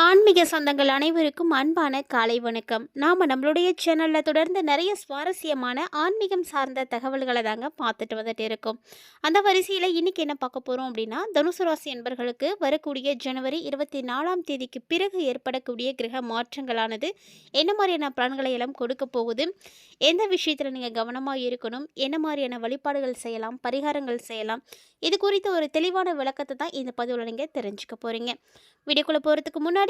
ஆன்மீக சொந்தங்கள் அனைவருக்கும் அன்பான காலை வணக்கம். நாம் நம்மளுடைய சேனலில் தொடர்ந்து நிறைய சுவாரஸ்யமான ஆன்மீகம் சார்ந்த தகவல்களை தாங்க பார்த்துட்டு வந்துட்டு இருக்கோம். அந்த வரிசையில் இன்றைக்கி என்ன பார்க்க போகிறோம் அப்படின்னா தனுசு ராசி என்பர்களுக்கு வரக்கூடிய ஜனவரி இருபத்தி நாலாம் தேதிக்கு பிறகு ஏற்படக்கூடிய கிரக மாற்றங்களானது என்ன மாதிரியான பலன்களை எல்லாம் கொடுக்க போகுது எந்த விஷயத்தில் நீங்கள் கவனமாக இருக்கணும் என்ன மாதிரியான வழிபாடுகள் செய்யலாம் பரிகாரங்கள் செய்யலாம் இது குறித்த ஒரு தெளிவான விளக்கத்தை தான் இந்த பதிவில் நீங்கள் தெரிஞ்சுக்க போகிறீங்க வீடியோக்குள்ளே போகிறதுக்கு முன்னாடி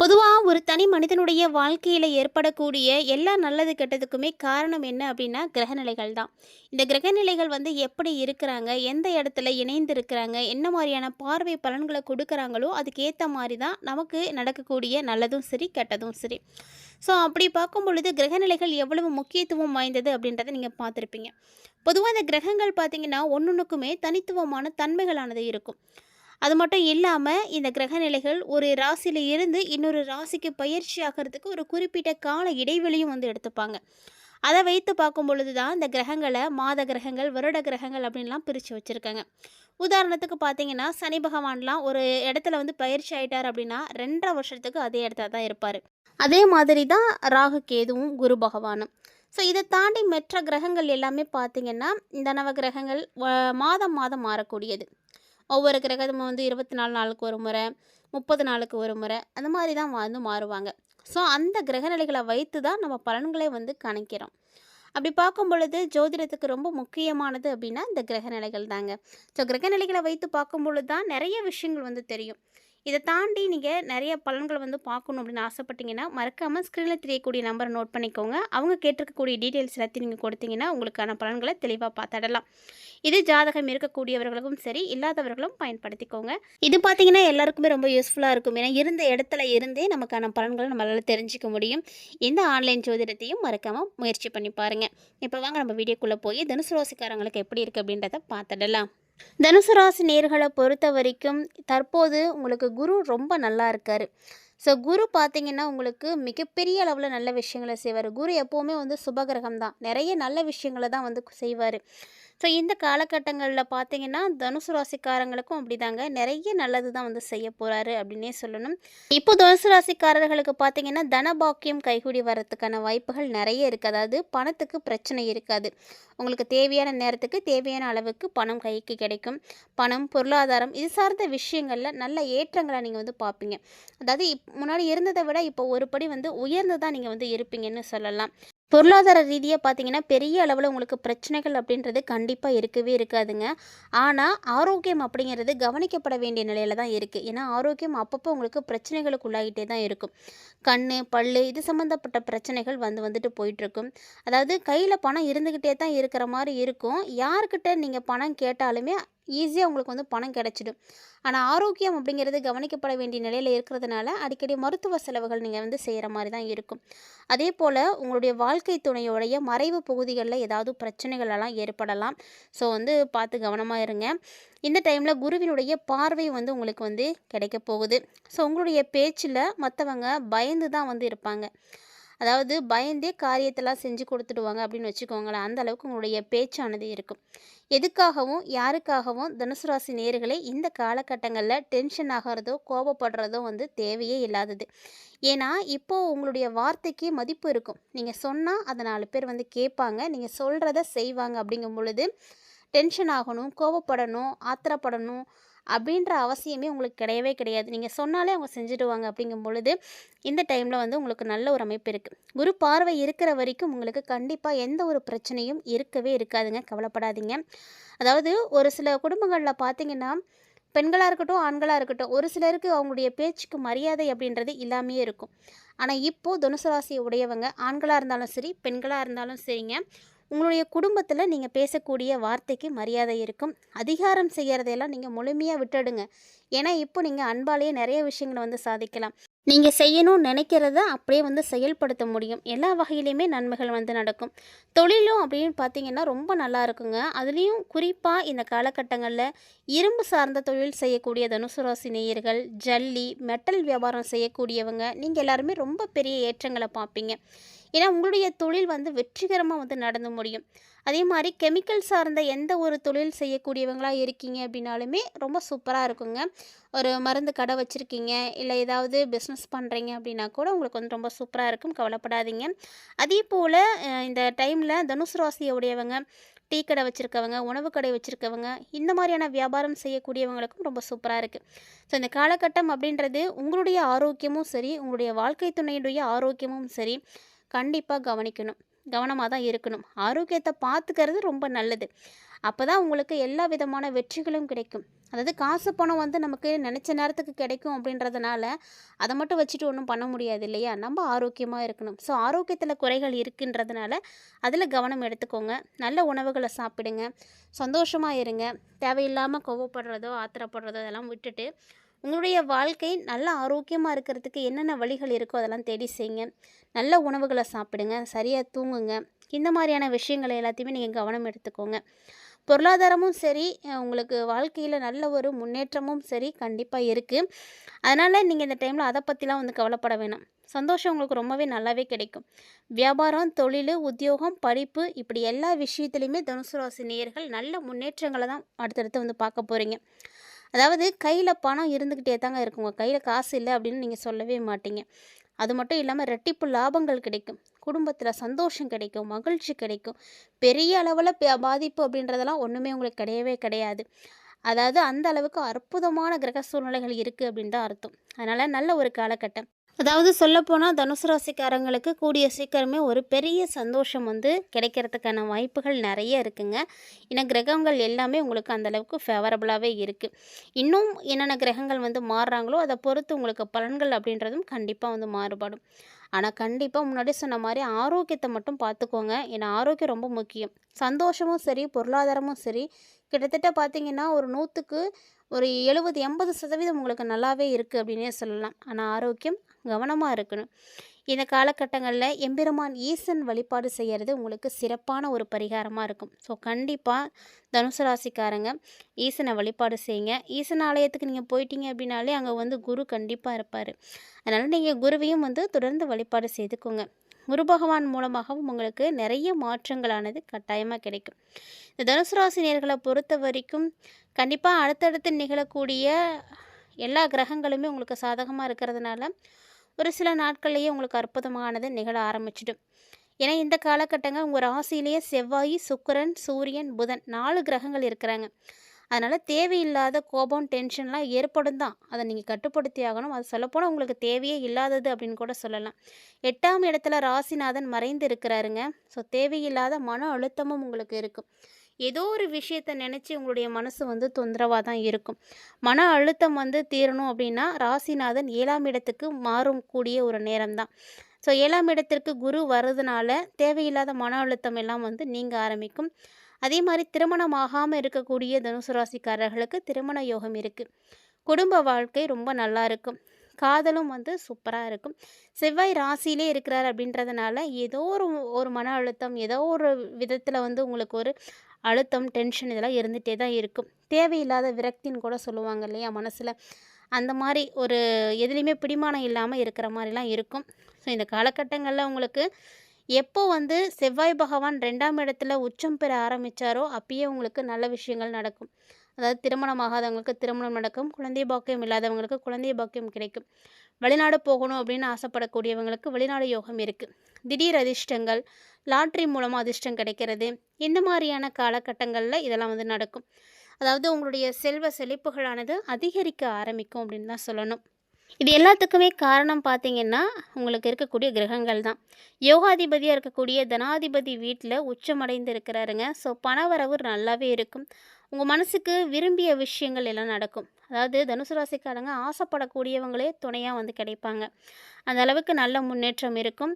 பொதுவாக ஒரு தனி மனிதனுடைய வாழ்க்கையில் ஏற்படக்கூடிய எல்லா நல்லது கெட்டதுக்குமே காரணம் என்ன அப்படின்னா கிரகநிலைகள் தான். இந்த கிரகநிலைகள் வந்து எப்படி இருக்கிறாங்க எந்த இடத்துல இணைந்து இருக்கிறாங்க என்ன மாதிரியான பார்வை பலன்களை கொடுக்குறாங்களோ அதுக்கேற்ற மாதிரி தான் நமக்கு நடக்கக்கூடிய நல்லதும் சரி கெட்டதும் சரி. ஸோ அப்படி பார்க்கும் பொழுது கிரகநிலைகள் எவ்வளவு முக்கியத்துவம் வாய்ந்தது அப்படின்றத நீங்கள் பார்த்துருப்பீங்க. பொதுவாக இந்த கிரகங்கள் பார்த்தீங்கன்னா ஒன்னொன்றுக்குமே தனித்துவமான தன்மைகளானது இருக்கும். அது மட்டும் இல்லாமல் இந்த கிரக நிலைகள் ஒரு ராசியில் இருந்து இன்னொரு ராசிக்கு பயிற்சி ஆகிறதுக்கு ஒரு குறிப்பிட்ட கால இடைவெளியும் வந்து எடுத்துப்பாங்க. அதை வைத்து பார்க்கும் பொழுது தான் இந்த கிரகங்களை மாத கிரகங்கள் வருட கிரகங்கள் அப்படின்லாம் பிரித்து வச்சுருக்காங்க. உதாரணத்துக்கு பார்த்தீங்கன்னா சனி பகவான்லாம் ஒரு இடத்துல வந்து பயிற்சி ஆயிட்டார் அப்படின்னா ரெண்டரை வருஷத்துக்கு அதே இடத்துல தான் இருப்பார். அதே மாதிரி தான் ராகு கேதுவும் குரு பகவானும். ஸோ இதை தாண்டி மற்ற கிரகங்கள் எல்லாமே பார்த்திங்கன்னா இந்த நவ கிரகங்கள் மாதம் மாதம் மாறக்கூடியது. ஒவ்வொரு கிரகமும் வந்து இருபத்தி நாலு நாளுக்கு ஒரு முறை முப்பது நாளுக்கு ஒரு முறை அந்த மாதிரி தான் வந்து மாறுவாங்க. ஸோ அந்த கிரகநிலைகளை வைத்து தான் நம்ம பலன்களை வந்து கணிக்கிறோம். அப்படி பார்க்கும் பொழுது ஜோதிடத்துக்கு ரொம்ப முக்கியமானது அப்படின்னா இந்த கிரகநிலைகள் தாங்க. ஸோ கிரகநிலைகளை வைத்து பார்க்கும் பொழுது தான் நிறைய விஷயங்கள் வந்து தெரியும். இதை தாண்டி நீங்கள் நிறைய பலன்களை வந்து பார்க்கணும் அப்படின்னு ஆசைப்பட்டீங்கன்னா மறக்காமல் ஸ்க்ரீனில் தெரியக்கூடிய நம்பரை நோட் பண்ணிக்கோங்க. அவங்க கேட்டிருக்கக்கூடிய டீட்டெயில்ஸ் எல்லாத்தையும் நீங்கள் கொடுத்தீங்கன்னா உங்களுக்கான பலன்களை தெளிவாக பார்த்துடலாம். இது ஜாதகம் இருக்கக்கூடியவர்களுக்கும் சரி இல்லாதவர்களும் பயன்படுத்திக்கோங்க. இது பார்த்தீங்கன்னா எல்லாருக்குமே ரொம்ப யூஸ்ஃபுல்லாக இருக்கும். ஏன்னா இருந்த இடத்துல இருந்தே நமக்கான பலன்களை நம்மளால் தெரிஞ்சுக்க முடியும். இந்த ஆன்லைன் ஜோதிடத்தையும் மறக்காமல் முயற்சி பண்ணி பாருங்கள் இப்போ வாங்க நம்ம வீடியோக்குள்ளே போய் தனுசு ரோசிக்காரங்களுக்கு எப்படி இருக்குது அப்படின்றத பார்த்துடலாம். தனுசு ராசி நேர்களை பொறுத்த வரைக்கும் தற்போது உங்களுக்கு குரு ரொம்ப நல்லா இருக்கார். ஸோ குரு பார்த்தீங்கன்னா உங்களுக்கு மிகப்பெரிய அளவில் நல்ல விஷயங்களை செய்வார். குரு எப்போவுமே வந்து சுபகிரகம் தான் நிறைய நல்ல விஷயங்களை தான் வந்து செய்வார். ஸோ இந்த காலகட்டங்களில் பார்த்தீங்கன்னா தனுசு ராசிக்காரங்களுக்கும் அப்படிதாங்க. நிறைய நல்லது தான் வந்து செய்ய போகிறாரு அப்படின்னே சொல்லணும். இப்போ தனுசு ராசிக்காரர்களுக்கு பார்த்தீங்கன்னா தனபாக்கியம் கைகூடி வர்றதுக்கான வாய்ப்புகள் நிறைய இருக்குது அதாவது பணத்துக்கு பிரச்சனை இருக்காது. உங்களுக்கு தேவையான நேரத்துக்கு தேவையான அளவுக்கு பணம் கைக்கு கிடைக்கும். பணம் பொருளாதாரம் இது சார்ந்த விஷயங்களில் நல்ல ஏற்றங்களை நீங்கள் வந்து பார்ப்பீங்க. அதாவது இப் முன்னாடி இருந்ததை விட இப்போ ஒரு படி வந்து உயர்ந்து தான் நீங்கள் வந்து இருப்பீங்கன்னு சொல்லலாம். பொருளாதார ரீதியாக பார்த்தீங்கன்னா பெரிய அளவில் உங்களுக்கு பிரச்சனைகள் அப்படின்றது கண்டிப்பாக இருக்கவே இருக்காதுங்க. ஆனால் ஆரோக்கியம் அப்படிங்கிறது கவனிக்கப்பட வேண்டிய நிலையில தான் இருக்குது ஏன்னா ஆரோக்கியம் அப்பப்போ உங்களுக்கு பிரச்சனைகளுக்கு உள்ளாகிட்டே தான் இருக்கும். கண் பல் இது சம்மந்தப்பட்ட பிரச்சனைகள் வந்து வந்துட்டு போயிட்டுருக்கும். அதாவது கையில் பணம் இருந்துக்கிட்டே தான் இருக்கிற மாதிரி இருக்கும். யார்கிட்ட நீங்கள் பணம் கேட்டாலுமே ஈஸியாக உங்களுக்கு வந்து பணம் கிடச்சிடும். ஆனால் ஆரோக்கியம் அப்படிங்கிறது கவனிக்கப்பட வேண்டிய நிலையில் இருக்கிறதுனால அடிக்கடி மருத்துவ செலவுகள் நீங்கள் வந்து செய்கிற மாதிரி தான் இருக்கும். அதே போல் உங்களுடைய வாழ்க்கை துணையோடைய மறைவு பகுதிகளில் ஏதாவது பிரச்சனைகள் எல்லாம் ஏற்படலாம். ஸோ வந்து பார்த்து கவனமாக இருங்க. இந்த டைமில் குருவினுடைய பார்வை வந்து உங்களுக்கு வந்து கிடைக்க போகுது. ஸோ உங்களுடைய பேச்சில் மற்றவங்க பயந்து தான் வந்து இருப்பாங்க. அதாவது பயந்தே காரியத்தெல்லாம் செஞ்சு கொடுத்துடுவாங்க அப்படின்னு வச்சுக்கோங்களேன். அந்த அளவுக்கு உங்களுடைய பேச்சானது இருக்கும். எதுக்காகவும் யாருக்காகவும் தனுசு ராசி நேர்களை இந்த காலகட்டங்களில் டென்ஷன் ஆகிறதோ கோபப்படுறதோ வந்து தேவையே இல்லாதது. ஏன்னா இப்போது உங்களுடைய வார்த்தைக்கு மதிப்பு இருக்கும். நீங்கள் சொன்னால் அதை நாலு பேர் வந்து கேட்பாங்க. நீங்கள் சொல்கிறத செய்வாங்க அப்படிங்கும் பொழுது டென்ஷன் ஆகணும் கோபப்படணும் ஆத்திரப்படணும் அப்படின்ற அவசியமே உங்களுக்கு கிடையவே கிடையாது. நீங்கள் சொன்னாலே அவங்க செஞ்சுடுவாங்க அப்படிங்கும் பொழுது இந்த டைமில் வந்து உங்களுக்கு நல்ல ஒரு அமைப்பு இருக்குது குரு பார்வை இருக்கிற வரைக்கும் உங்களுக்கு கண்டிப்பாக எந்த ஒரு பிரச்சனையும் இருக்கவே இருக்காதுங்க. கவலைப்படாதீங்க. அதாவது ஒரு சில குடும்பங்களில் பார்த்தீங்கன்னா பெண்களாக இருக்கட்டும் ஆண்களாக இருக்கட்டும் ஒரு சிலருக்கு அவங்களுடைய பேச்சுக்கு மரியாதை அப்படின்றது இல்லாமையே இருக்கும். ஆனால் இப்போது தனுசு ராசி உடையவங்க ஆண்களாக இருந்தாலும் சரி பெண்களாக இருந்தாலும் சரிங்க. உங்களுடைய குடும்பத்தில் நீங்கள் பேசக்கூடிய வார்த்தைக்கு மரியாதை இருக்கும். அதிகாரம் செய்கிறதையெல்லாம் நீங்கள் முழுமையாக விட்டுடுங்க. ஏன்னா இப்போ நீங்கள் அன்பாலேயே நிறைய விஷயங்களை வந்து சாதிக்கலாம். நீங்கள் செய்யணும்னு நினைக்கிறத அப்படியே வந்து செயல்படுத்த முடியும். எல்லா வகையிலையுமே நன்மைகள் வந்து நடக்கும். தொழிலும் அப்படின்னு பார்த்தீங்கன்னா ரொம்ப நல்லா இருக்குங்க. அதுலேயும் குறிப்பாக இந்த காலகட்டங்களில் இரும்பு சார்ந்த தொழில் செய்யக்கூடிய தனுசு ராசி நேயர்கள் ஜல்லி மெட்டல் வியாபாரம் செய்யக்கூடியவங்க நீங்கள் எல்லாருமே ரொம்ப பெரிய ஏற்றங்களை பார்ப்பீங்க. ஏன்னா உங்களுடைய தொழில் வந்து வெற்றிகரமாக வந்து நடந்து முடியும். அதே மாதிரி கெமிக்கல் சார்ந்த எந்த ஒரு தொழில் செய்யக்கூடியவங்களாக இருக்கீங்க அப்படின்னாலுமே ரொம்ப சூப்பராக இருக்குங்க. ஒரு மருந்து கடை வச்சுருக்கீங்க இல்லை ஏதாவது பிஸ்னஸ் பண்ணுறீங்க அப்படின்னா கூட உங்களுக்கு வந்து ரொம்ப சூப்பராக இருக்கும் கவலைப்படாதீங்க. அதே போல் இந்த டைமில் தனுஷ் ராசியுடையவங்க டீ கடை வச்சுருக்கவங்க உணவு கடை வச்சுருக்கவங்க இந்த மாதிரியான வியாபாரம் செய்யக்கூடியவங்களுக்கும் ரொம்ப சூப்பராக இருக்குது ஸோ இந்த காலகட்டம் அப்படின்றது உங்களுடைய ஆரோக்கியமும் சரி உங்களுடைய வாழ்க்கை துணையுடைய ஆரோக்கியமும் சரி கண்டிப்பாக கவனிக்கணும். கவனமாக தான் இருக்கணும். ஆரோக்கியத்தை பார்த்துக்கிறது ரொம்ப நல்லது. அப்போ தான் உங்களுக்கு எல்லா விதமான வெற்றிகளும் கிடைக்கும். அதாவது காசு பணம் வந்து நமக்கு நினச்ச நேரத்துக்கு கிடைக்கும் அப்படின்றதுனால அதை மட்டும் வச்சுட்டு ஒன்றும் பண்ண முடியாது இல்லையா? நம்ம ஆரோக்கியமாக இருக்கணும். ஸோ ஆரோக்கியத்தில் குறைகள் இருக்குன்றதுனால அதில் கவனம் எடுத்துக்கோங்க. நல்ல உணவுகளை சாப்பிடுங்க. சந்தோஷமாக இருங்க. தேவையில்லாமல் கோவப்படுறதோ ஆத்திரப்படுறதோ அதெல்லாம் விட்டுட்டு உங்களுடைய வாழ்க்கை நல்ல ஆரோக்கியமாக இருக்கிறதுக்கு என்னென்ன வழிகள் இருக்கோ அதெல்லாம் தேடி செய்யுங்க நல்ல உணவுகளை சாப்பிடுங்க சரியாக தூங்குங்க. இந்த மாதிரியான விஷயங்களை எல்லாத்தையுமே நீங்கள் கவனம் எடுத்துக்கோங்க. பொருளாதாரமும் சரி உங்களுக்கு வாழ்க்கையில் நல்ல ஒரு முன்னேற்றமும் சரி கண்டிப்பாக இருக்குது அதனால் நீங்கள் இந்த டைமில் அதை பற்றிலாம் வந்து கவலைப்பட வேணாம். சந்தோஷம் உங்களுக்கு ரொம்பவே நல்லாவே கிடைக்கும். வியாபாரம் தொழில் உத்தியோகம் படிப்பு இப்படி எல்லா விஷயத்துலையுமே தனுசு ராசி நேயர்கள் நல்ல முன்னேற்றங்களை தான் அடுத்தடுத்து வந்து பார்க்க போகிறீங்க அதாவது கையில் பணம் இருந்துக்கிட்டே தாங்க இருக்குங்க. கையில் காசு இல்லை அப்படின்னு நீங்கள் சொல்லவே மாட்டீங்க. அது மட்டும் இல்லாமல் ரெட்டிப்பு லாபங்கள் கிடைக்கும். குடும்பத்தில் சந்தோஷம் கிடைக்கும். மகிழ்ச்சி கிடைக்கும். பெரிய அளவில் பாதிப்பு அப்படின்றதெல்லாம் ஒன்றுமே உங்களுக்கு கிடையவே கிடையாது. அதாவது அந்த அளவுக்கு அற்புதமான கிரக சூழ்நிலைகள் இருக்குது அப்படின்னு தான் அர்த்தம். அதனால் நல்ல ஒரு காலகட்டம். அதாவது சொல்லப்போனால் தனுசு ராசிக்காரங்களுக்கு கூடிய சீக்கிரமே ஒரு பெரிய சந்தோஷம் வந்து கிடைக்கிறதுக்கான வாய்ப்புகள் நிறைய இருக்குங்க. ஏன்னா கிரகங்கள் எல்லாமே உங்களுக்கு அந்தளவுக்கு ஃபேவரபுளாகவே இருக்குது இன்னும் என்னென்ன கிரகங்கள் வந்து மாறுறாங்களோ அதை பொறுத்து உங்களுக்கு பலன்கள் அப்படின்றதும் கண்டிப்பாக வந்து மாறுபடும். ஆனால் கண்டிப்பாக முன்னாடி சொன்ன மாதிரி ஆரோக்கியத்தை மட்டும் பார்த்துக்கோங்க. ஏன்னா ஆரோக்கியம் ரொம்ப முக்கியம். சந்தோஷமும் சரி பொருளாதாரமும் சரி. கிட்டத்தட்ட பார்த்தீங்கன்னா ஒரு நூற்றுக்கு ஒரு எழுபது எண்பது சதவீதம் உங்களுக்கு நல்லாவே இருக்குது அப்படின்னே சொல்லலாம். ஆனால் ஆரோக்கியம் கவனமாக இருக்கணும். இந்த காலகட்டங்களில் எம்பெருமான் ஈசன் வழிபாடு செய்கிறது உங்களுக்கு சிறப்பான ஒரு பரிகாரமாக இருக்கும். ஸோ கண்டிப்பாக தனுசு ராசிக்காரங்க ஈசனை வழிபாடு செய்யுங்க. ஈசன் ஆலயத்துக்கு நீங்கள் போயிட்டீங்க அப்படின்னாலே அங்கே வந்து குரு கண்டிப்பாக இருப்பார். அதனால் நீங்கள் குருவையும் வந்து தொடர்ந்து வழிபாடு செய்துக்கோங்க. குரு பகவான் மூலமாகவும் உங்களுக்கு நிறைய மாற்றங்களானது கட்டாயமாக கிடைக்கும். இந்த தனுசு ராசி நேர்களை பொறுத்த வரைக்கும் கண்டிப்பாக அடுத்தடுத்து நிகழக்கூடிய எல்லா கிரகங்களுமே உங்களுக்கு சாதகமாக இருக்கிறதுனால ஒரு சில நாட்கள்லேயே உங்களுக்கு அற்புதமானது நிகழ ஆரம்பிச்சிடும். ஏன்னா இந்த காலகட்டங்கள் உங்கள் ராசியிலேயே செவ்வாய் சுக்கரன் சூரியன் புதன் நாலு கிரகங்கள் இருக்கிறாங்க. அதனால் தேவையில்லாத கோபம் டென்ஷன்லாம் ஏற்படும் தான் அதை நீங்கள் கட்டுப்படுத்தி ஆகணும். அது சொல்லப்போனால் உங்களுக்கு தேவையே இல்லாதது அப்படின்னு கூட சொல்லலாம். எட்டாம் இடத்துல ராசிநாதன் மறைந்து இருக்கிறாருங்க. ஸோ தேவையில்லாத மன அழுத்தமும் உங்களுக்கு இருக்கும். ஏதோ ஒரு விஷயத்தை நினச்சி உங்களுடைய மனசு வந்து தொந்தரவாக தான் இருக்கும். மன அழுத்தம் வந்து தீரணும் அப்படின்னா ராசிநாதன் ஏழாம் இடத்துக்கு மாறும் கூடிய ஒரு நேரம் தான் ஸோ ஏழாம் இடத்திற்கு குரு வர்றதுனால தேவையில்லாத மன அழுத்தம் எல்லாம் வந்து நீங்க ஆரம்பிக்கும். அதே மாதிரி திருமணம் ஆகாமல் இருக்கக்கூடிய தனுசு ராசிக்காரர்களுக்கு திருமண யோகம் இருக்குது குடும்ப வாழ்க்கை ரொம்ப நல்லா இருக்கும். காதலும் வந்து சூப்பராக இருக்கும். செவ்வாய் ராசியிலே இருக்கிறார் அப்படின்றதுனால ஏதோ ஒரு ஒரு மன அழுத்தம் ஏதோ ஒரு விதத்தில் வந்து உங்களுக்கு ஒரு அழுத்தம் டென்ஷன் இதெல்லாம் இருந்துகிட்டே தான் இருக்கும். தேவையில்லாத விரக்தின்னு கூட சொல்லுவாங்க இல்லையா மனசில்? அந்த மாதிரி ஒரு எதுலேயுமே பிடிமானம் இல்லாமல் இருக்கிற மாதிரிலாம் இருக்கும். ஸோ இந்த காலகட்டங்களில் உங்களுக்கு எப்போ வந்து செவ்வாய் பகவான் ரெண்டாம் இடத்துல உச்சம் பெற ஆரம்பித்தாரோ அப்பயே உங்களுக்கு நல்ல விஷயங்கள் நடக்கும். அதாவது திருமணம் ஆகாதவங்களுக்கு திருமணம் நடக்கும் குழந்தை பாக்கியம் இல்லாதவங்களுக்கு குழந்தை பாக்கியம் கிடைக்கும். வெளிநாடு போகணும் அப்படின்னு ஆசைப்படக்கூடியவங்களுக்கு வெளிநாடு யோகம் இருக்குது திடீர் அதிர்ஷ்டங்கள் லாட்ரி மூலமாக அதிர்ஷ்டம் கிடைக்கிறது இந்த மாதிரியான காலகட்டங்களில் இதெல்லாம் வந்து நடக்கும். அதாவது உங்களுடைய செல்வ செழிப்புகளானது அதிகரிக்க ஆரம்பிக்கும் அப்படின்னு தான் சொல்லணும். இது எல்லாத்துக்குமே காரணம் பார்த்தீங்கன்னா உங்களுக்கு இருக்கக்கூடிய கிரகங்கள் தான். யோகாதிபதியாக இருக்கக்கூடிய தனாதிபதி வீட்டில் உச்சமடைந்து இருக்கிறாருங்க ஸோ பணவரவு நல்லாவே இருக்கும். உங்கள் மனசுக்கு விரும்பிய விஷயங்கள் எல்லாம் நடக்கும். அதாவது தனுசு ராசிக்காரங்க ஆசைப்படக்கூடியவங்களே துணையாக வந்து கிடைப்பாங்க. அந்த அளவுக்கு நல்ல முன்னேற்றம் இருக்கும்.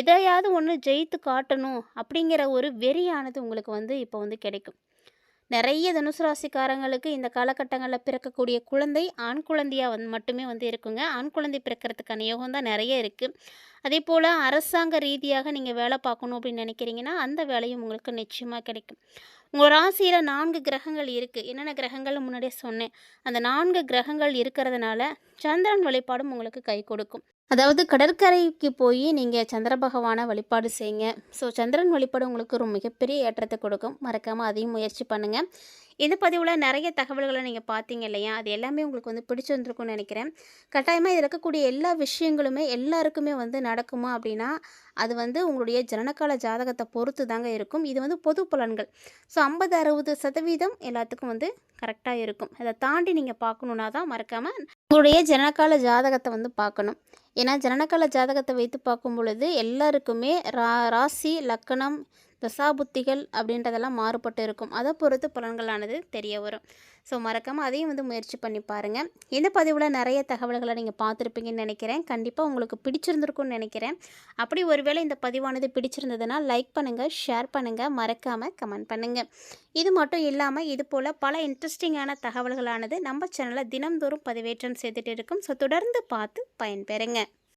எதையாவது ஒன்று ஜெயித்து காட்டணும் அப்படிங்கிற ஒரு வெறியானது உங்களுக்கு வந்து இப்போ வந்து கிடைக்கும். நிறைய தனுசு ராசிக்காரங்களுக்கு இந்த காலகட்டங்களில் பிறக்கக்கூடிய குழந்தை ஆண் குழந்தையாக வந்து மட்டுமே வந்து இருக்குங்க. ஆண் குழந்தை பிறக்கிறதுக்கான யோகம் தான் நிறைய இருக்குது அதே போல் அரசாங்க ரீதியாக நீங்கள் வேலை பார்க்கணும் அப்படின்னு நினைக்கிறீங்கன்னா அந்த வேலையும் உங்களுக்கு நிச்சயமாக கிடைக்கும். உங்கள் ராசியில் நான்கு கிரகங்கள் இருக்குது என்னென்ன கிரகங்கள் முன்னாடியே சொன்னேன். அந்த நான்கு கிரகங்கள் இருக்கிறதுனால சந்திரன் வழிபாடும் உங்களுக்கு கை கொடுக்கும். அதாவது கடற்கரைக்கு போய் நீங்கள் சந்திர பகவானை வழிபாடு செய்யுங்க. ஸோ சந்திரன் வழிபாடு உங்களுக்கு ஒரு மிகப்பெரிய ஏற்றத்தை கொடுக்கும். மறக்காமல் அதையும் முயற்சி பண்ணுங்கள் இந்த பதிவில் நிறைய தகவல்களை நீங்கள் பார்த்தீங்க இல்லையா? அது எல்லாமே உங்களுக்கு வந்து பிடிச்சிருந்துருக்கும்னு நினைக்கிறேன். கட்டாயமாக இதில் இருக்கக்கூடிய எல்லா விஷயங்களுமே எல்லாருக்குமே வந்து நடக்குமா அப்படின்னா அது வந்து உங்களுடைய ஜனனகால ஜாதகத்தை பொறுத்து தாங்க இருக்கும். இது வந்து பொது பலன்கள். ஸோ ஐம்பது அறுபது சதவீதம் எல்லாத்துக்கும் வந்து கரெக்டாக இருக்கும். அதை தாண்டி நீங்கள் பார்க்கணுன்னா தான் மறக்காமல் உங்களுடைய ஜனனகால ஜாதகத்தை வந்து பார்க்கணும் ஏன்னா ஜனனகால ஜாதகத்தை வைத்து பார்க்கும் பொழுது எல்லாருக்குமே ரா ராசி லக்கணம் தசாபுத்திகள் அப்படின்றதெல்லாம் மாறுபட்டு இருக்கும். அதை பொறுத்து பலன்களானது தெரிய வரும். ஸோ மறக்காமல் அதையும் வந்து முயற்சி பண்ணி பாருங்கள் இந்த பதிவில் நிறைய தகவல்களை நீங்கள் பார்த்துருப்பீங்கன்னு நினைக்கிறேன். கண்டிப்பாக உங்களுக்கு பிடிச்சிருந்துருக்கும்னு நினைக்கிறேன். அப்படி ஒருவேளை இந்த பதிவானது பிடிச்சிருந்ததுன்னா லைக் பண்ணுங்கள் ஷேர் பண்ணுங்கள் மறக்காமல் கமெண்ட் பண்ணுங்கள் இது மட்டும் இல்லாமல் இது போல் பல இன்ட்ரெஸ்டிங்கான தகவல்களானது நம்ம சேனலில் தினம்தோறும் பதிவேற்றம் செய்துட்டு இருக்கும். ஸோ தொடர்ந்து பார்த்து பயன்பெறுங்க.